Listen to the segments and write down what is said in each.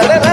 la la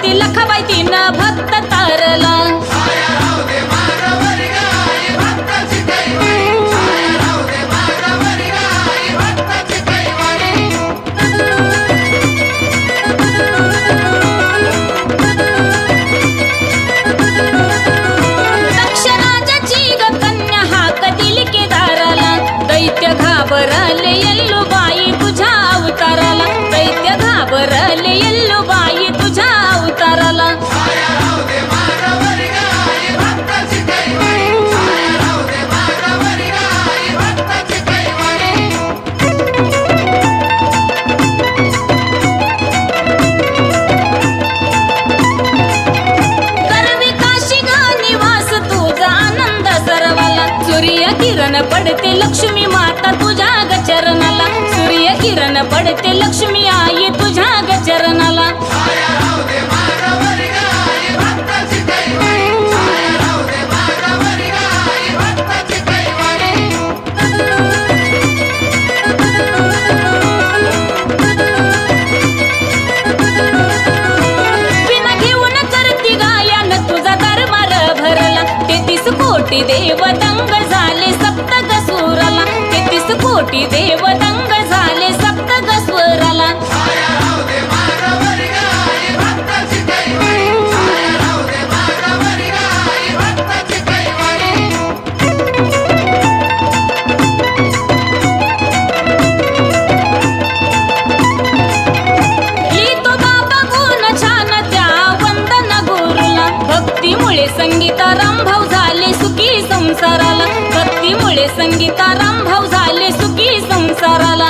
संकटाला धावती लखाबाई तिनं भक्त संसाराला भक्तीमुळे संगीताराम भाऊ झाले सुखी संसाराला.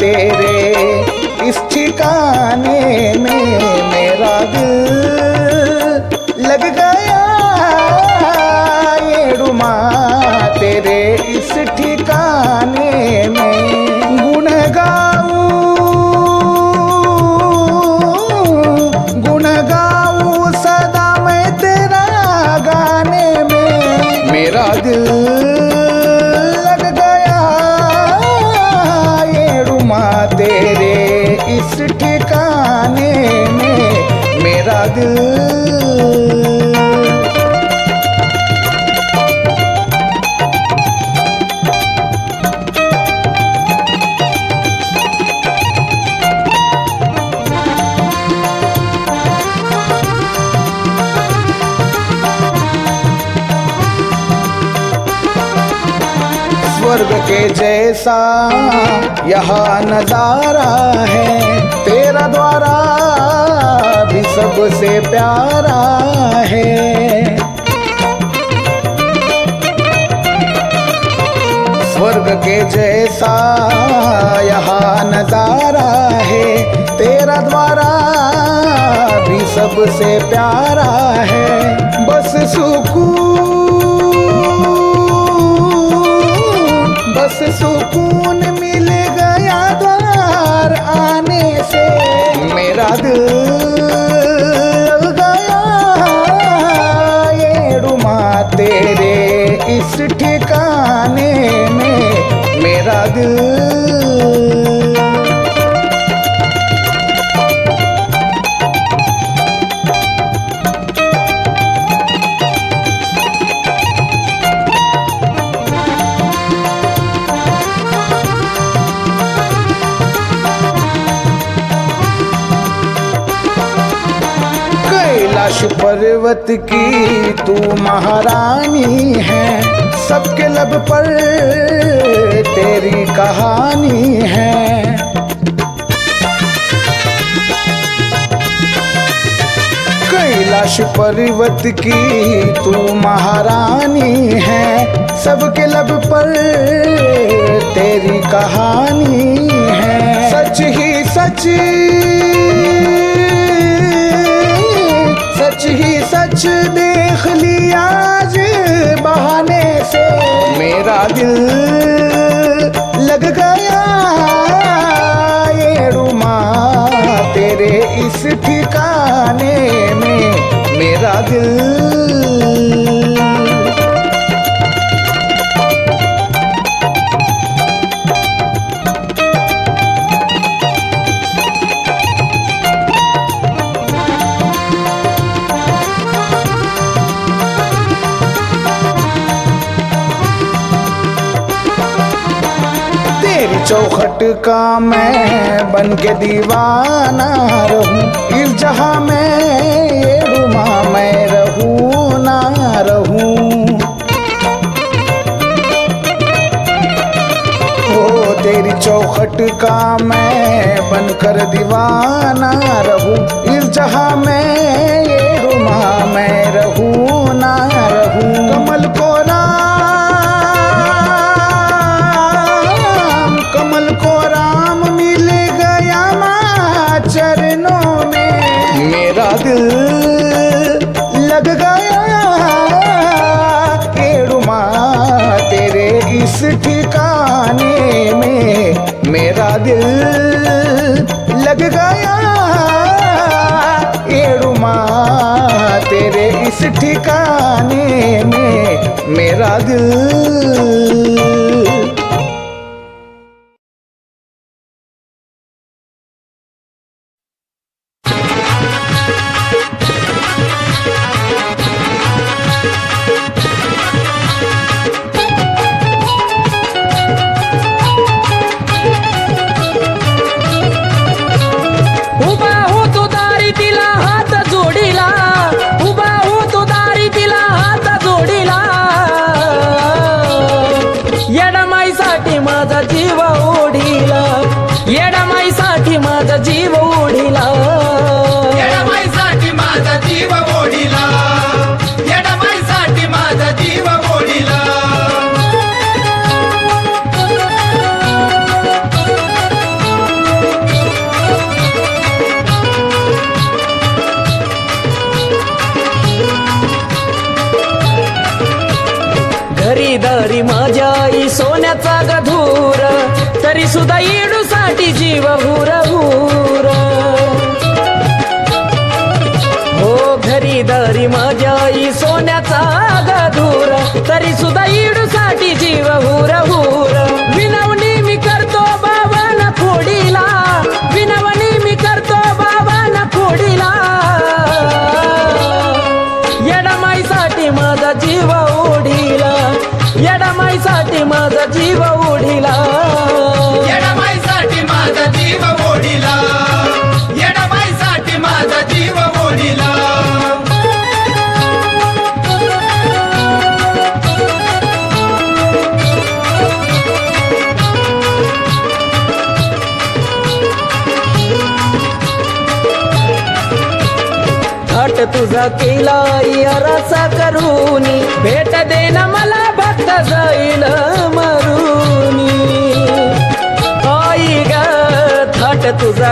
तेरे इस ठिकाने में इस ठिकाने में मेरा दिल जैसा यहाँ नज़ारा है, तेरा द्वारा भी सबसे प्यारा है। स्वर्ग के जैसा यहाँ नज़ारा है, तेरा द्वारा भी सबसे प्यारा है। बस सुकून बस सुकून मिल गया द्वार आने से। मेरा दिल गया, ये रुमा तेरे इस ठिकाने में। मेरा दिल पर्वत की तू महारानी है। सबके लब पर तेरी कहानी है। कैलाश पर्वत की तू महारानी है। सबके लब पर तेरी कहानी है। सच ही सच सच देख लिया आज बहाने से। मेरा दिल लग गया ये रुमा तेरे इस ठिकाने में। मेरा दिल चौखट का मैं बन के दीवाना रहूँ। इस जहाँ में, ये रुमा मैं रहूँ, ना रहूँ। हो तेरी चौखट का मैं बनकर दीवाना रहूँ। इस जहाँ में, ये रुमा मैं रहूँ, ना रहूँ। कमल को राम मिल गया माँ चरणों में। मेरा दिल लग गया, केड़ू माँ तेरे इस ठिकाने में। मेरा दिल लग गया एड़ुमा तेरे इस ठिकाने में। मेरा दिल दारी माझ्या आई सोन्याचा गधूर. तरी सुद्धा येडूसाठी जीव हुर हुर. हो घरी दारी माझ्या आई सोन्याचा गधूर. तरी सुद्धा येडूसाठी जीव हुर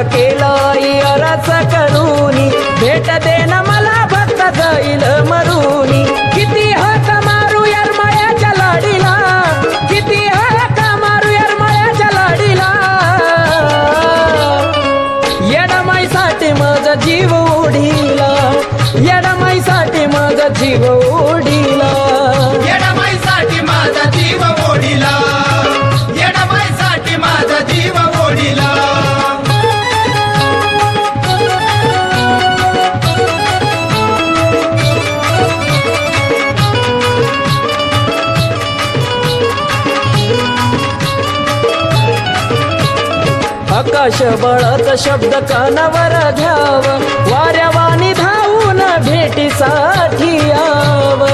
केलं तुझा करून रसा करूनी भेट मला भक्त जाईल मरून किती हक मारू यार मायाच्या लाडीला. किती हक मारू यार मायाच्या लाडीला. येडमाईसाठी माझा जीव उडीला. येडमाईसाठी माझा जीव उडी आकाश बळाचा शब्द कानावर घ्याव. वाऱ्यावानी धावून भेटीसाठी याव.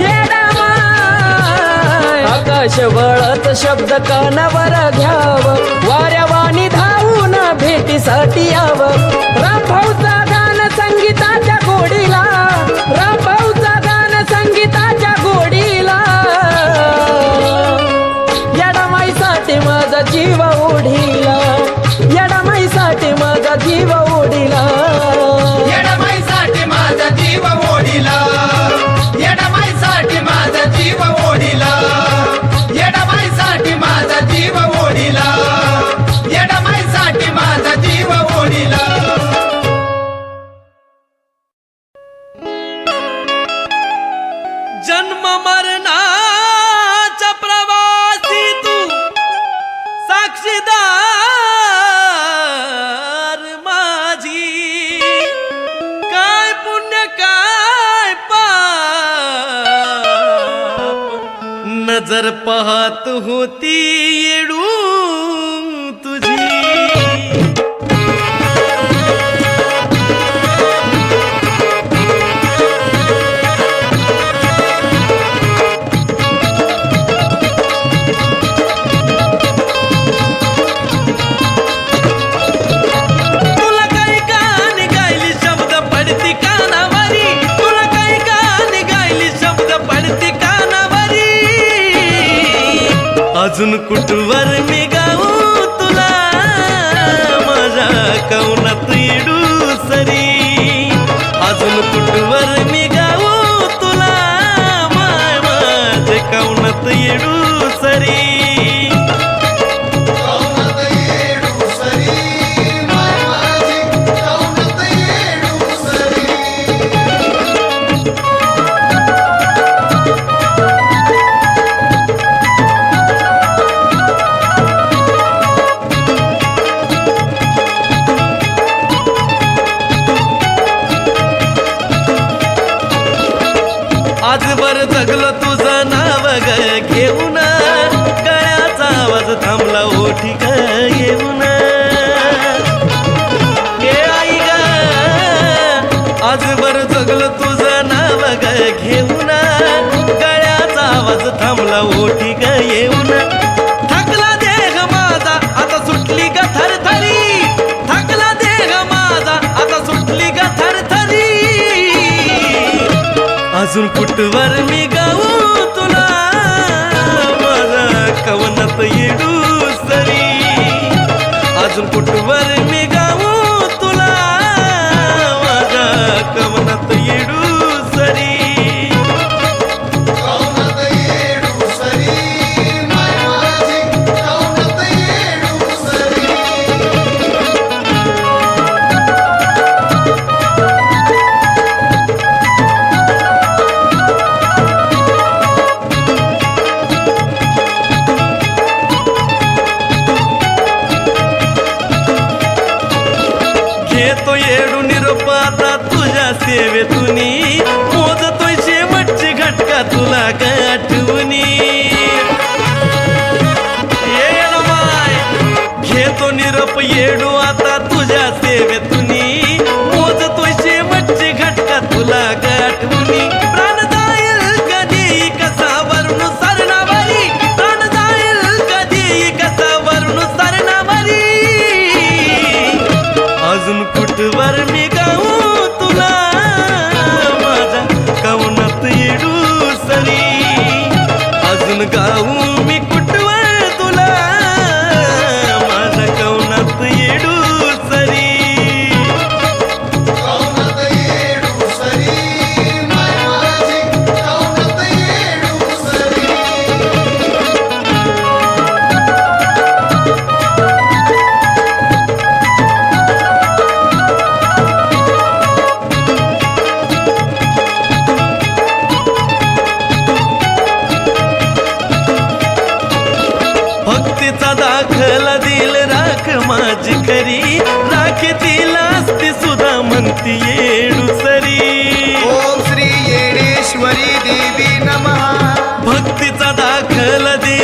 येडामाय. आकाश बळाचा शब्द कानावर घ्याव. वाऱ्यावानी धावून भेटीसाठी याव. रामभाऊचा பொண்ணு குட்டு வருங்க आवाज थांबला ओटी ग येऊन. थकला देह माझा आता सुटली ग थरथरी. थकला देह माझा आता सुटली ग थरथरी. अजून कुठवर मी गाऊ तुला? मला कवनात येडू सरी. अजून कुठवर मी दाखल दिल राख माझी खरी. राख तिला असती सुद्धा म्हणती येडू सरी. ओम श्री येडेश्वरी देवी नमः. भक्तीचा दाखल दिल